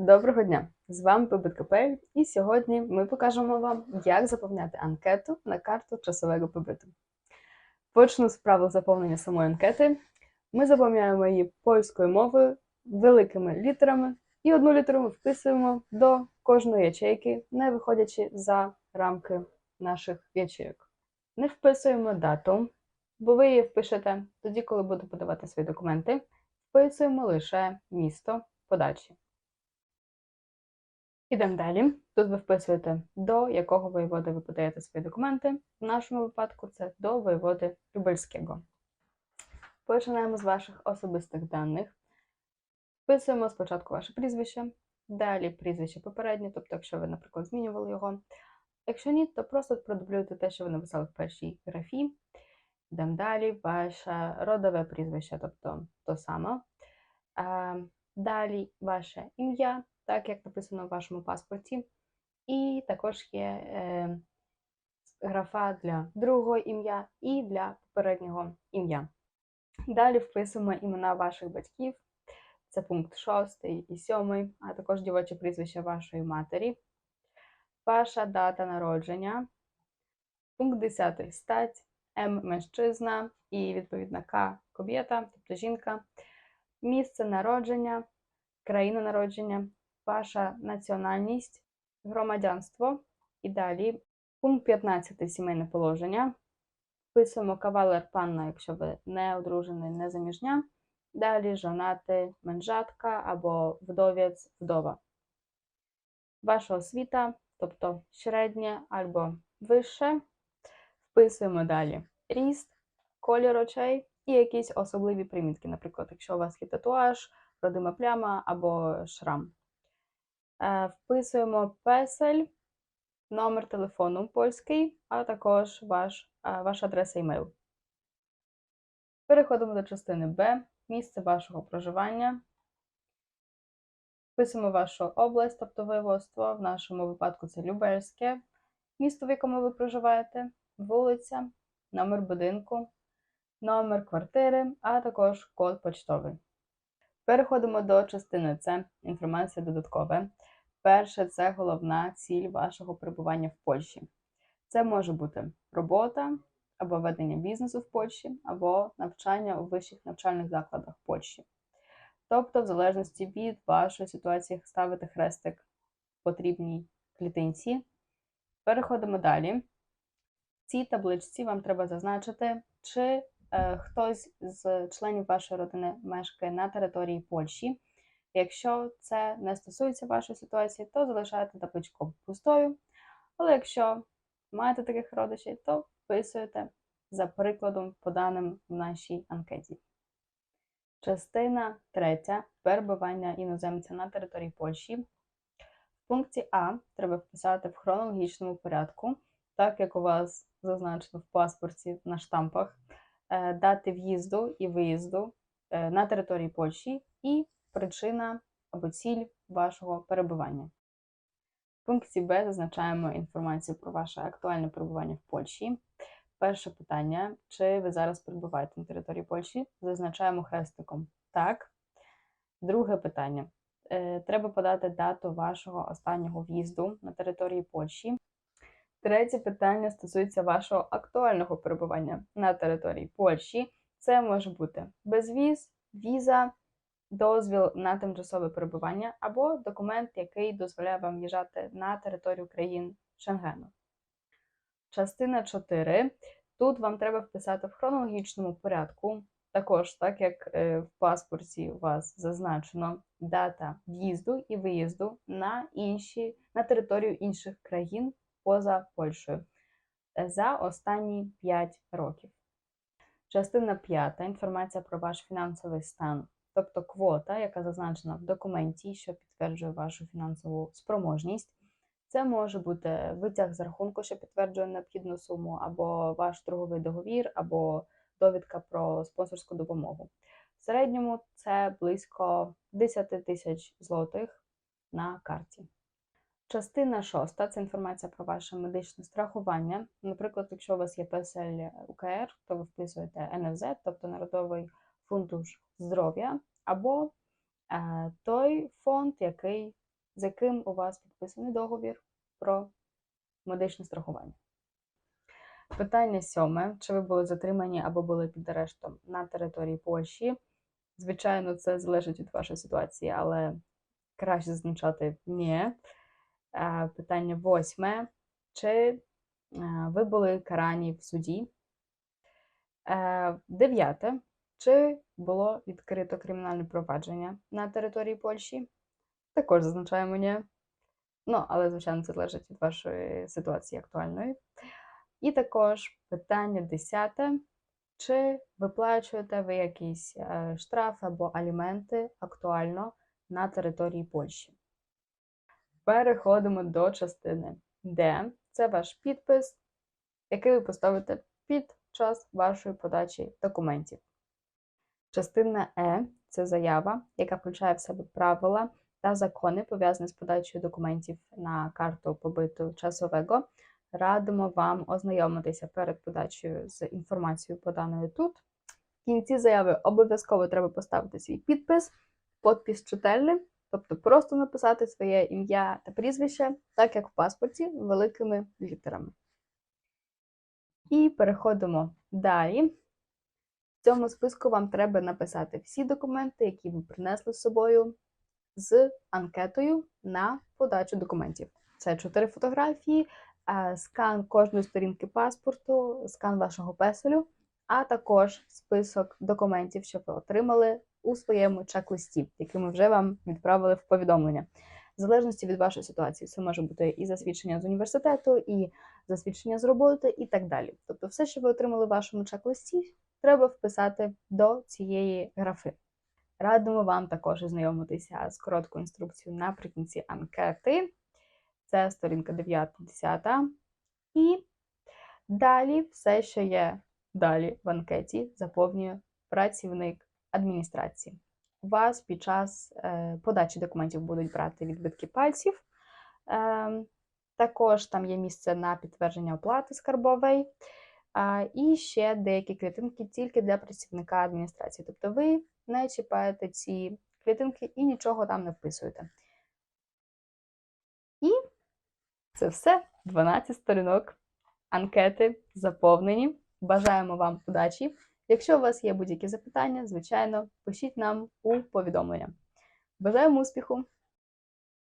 Доброго дня! З вами Побит.КП і сьогодні ми покажемо вам, як заповняти анкету на карту часового побиту. Почну з правил заповнення самої анкети. Ми заповняємо її польською мовою, великими літерами і одну літеру ми вписуємо до кожної ячейки, не виходячи за рамки наших ячейок. Не вписуємо дату, бо ви її впишете тоді, коли будете подавати свої документи. Вписуємо лише місто подачі. Ідемо далі. Тут ви вписуєте, до якого воєводи ви подаєте свої документи. В нашому випадку це до воєводи Любельського. Починаємо з ваших особистих даних. Вписуємо спочатку ваше прізвище, далі прізвище попереднє, тобто, якщо ви, наприклад, змінювали його. Якщо ні, то просто продублюєте те, що ви написали в першій графі. Йдемо далі, ваше родове прізвище, тобто то саме. Е, Далі ваше ім'я, так як написано в вашому паспорті. І також є е, графа для другого ім'я і для попереднього ім'я. Далі вписуємо імена ваших батьків. Це пункт 6 і 7, а також дівоче прізвище вашої матері, ваша дата народження, пункт 10 стать, М меншчизна і відповідно К кобєта, тобто жінка, місце народження, країна народження, ваша національність, громадянство і далі. Пункт 15 сімейне положення. Вписуємо кавалер панна, якщо ви не одружений, не заміжня. Далі жонати менжатка або вдовець вдова. Ваша освіта, тобто середня або вище. Вписуємо далі ріст, колір очей і якісь особливі примітки. Наприклад, якщо у вас є татуаж, родима пляма або шрам. Е, Вписуємо песель, номер телефону польський, а також ваш, е, ваша адреса імейл. Переходимо до частини Б, місце вашого проживання. Вписуємо вашу область, тобто воєводство. В нашому випадку це Люберське, місто, в якому ви проживаєте, вулиця, номер будинку, номер квартири, а також код почтовий. Переходимо до частини С, інформація додаткова. Перше, це головна ціль вашого перебування в Польщі. Це може бути робота або ведення бізнесу в Польщі, або навчання у вищих навчальних закладах Польщі. Тобто, в залежності від вашої ситуації, ставити хрестик потрібній клітинці. Переходимо далі. В цій табличці вам треба зазначити, чи е, хтось з членів вашої родини мешкає на території Польщі. Якщо це не стосується вашої ситуації, то залишаєте табличку пустою. Але якщо маєте таких родичів, то вписуєте за прикладом, поданим в нашій анкеті. Частина третя перебування іноземця на території Польщі. В пункті А треба вписати в хронологічному порядку, так як у вас зазначено в паспорті на штампах, е, дати в'їзду і виїзду е, на території Польщі і причина або ціль вашого перебування. В пункті Б зазначаємо інформацію про ваше актуальне перебування в Польщі. Перше питання: чи ви зараз перебуваєте на території Польщі? Зазначаємо хрестиком так. Друге питання. Е, треба подати дату вашого останнього в'їзду на території Польщі. Третє питання стосується вашого актуального перебування на території Польщі. Це може бути безвіз, віза, дозвіл на тимчасове перебування або документ, який дозволяє вам в'їжджати на територію країн Шенгену. Частина 4. Тут вам треба вписати в хронологічному порядку. Також, так як е, в паспорті у вас зазначено дата в'їзду і виїзду на інші, на територію інших країн поза Польщею е, за останні 5 років. Частина 5. Інформація про ваш фінансовий стан тобто квота, яка зазначена в документі, що підтверджує вашу фінансову спроможність. Це може бути витяг з рахунку, що підтверджує необхідну суму, або ваш торговий договір, або довідка про спонсорську допомогу. В середньому це близько 10 тисяч злотих на карті. Частина шоста це інформація про ваше медичне страхування. Наприклад, якщо у вас є ПСЛ УКР, то ви вписуєте НФЗ, тобто Народовий функцій здоров'я, або е, той фонд, який з яким у вас підписаний договір про медичне страхування. Питання сьоме: чи ви були затримані або були під арештом на території Польщі? Звичайно, це залежить від вашої ситуації, але краще зазначати ні. Е, Питання восьме. Чи е, ви були карані в суді? Дев'яте. Чи було відкрито кримінальне провадження на території Польщі? Також зазначаємо ні. Ну, але, звичайно, це залежить від вашої ситуації актуальної. І також питання десяте. Чи виплачуєте ви якісь е, штрафи або аліменти актуально на території Польщі? Переходимо до частини Д. Це ваш підпис, який ви поставите під час вашої подачі документів. Частина Е це заява, яка включає в себе правила та закони, пов'язані з подачею документів на карту побиту часового. Радимо вам ознайомитися перед подачею з інформацією, поданою тут. В кінці заяви обов'язково треба поставити свій підпис, подпис читальний, тобто просто написати своє ім'я та прізвище, так як в паспорті, великими літерами. І переходимо далі. В цьому списку вам треба написати всі документи, які ви принесли з собою з анкетою на подачу документів. Це чотири фотографії, е, скан кожної сторінки паспорту, скан вашого песелю, а також список документів, що ви отримали у своєму чек-листі, який ми вже вам відправили в повідомлення. В залежності від вашої ситуації, це може бути і засвідчення з університету, і засвідчення з роботи, і так далі. Тобто, все, що ви отримали в вашому чек-листі, треба вписати до цієї графи. Радимо вам також ознайомитися з короткою інструкцією наприкінці анкети. Це сторінка 9-10. І далі все, що є далі в анкеті, заповнює працівник адміністрації. У вас під час е, подачі документів будуть брати відбитки пальців. Е, також там є місце на підтвердження оплати скарбової. І ще деякі клітинки тільки для працівника адміністрації. Тобто ви не чіпаєте ці клітинки і нічого там не вписуєте. І це все. 12 сторінок анкети заповнені. Бажаємо вам удачі! Якщо у вас є будь-які запитання, звичайно, пишіть нам у повідомлення. Бажаємо успіху!